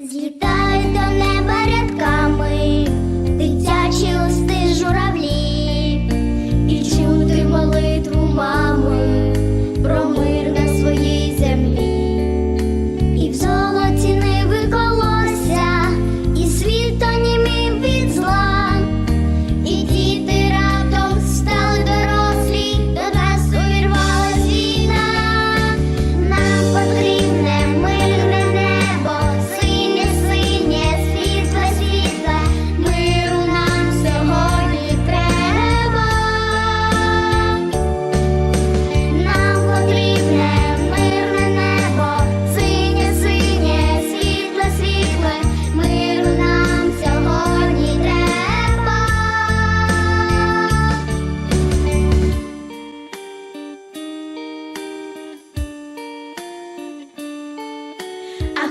Злітають до неба рядка.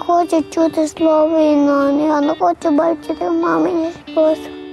хочу чути слово іноні, я не хочу бачити мамині сльози.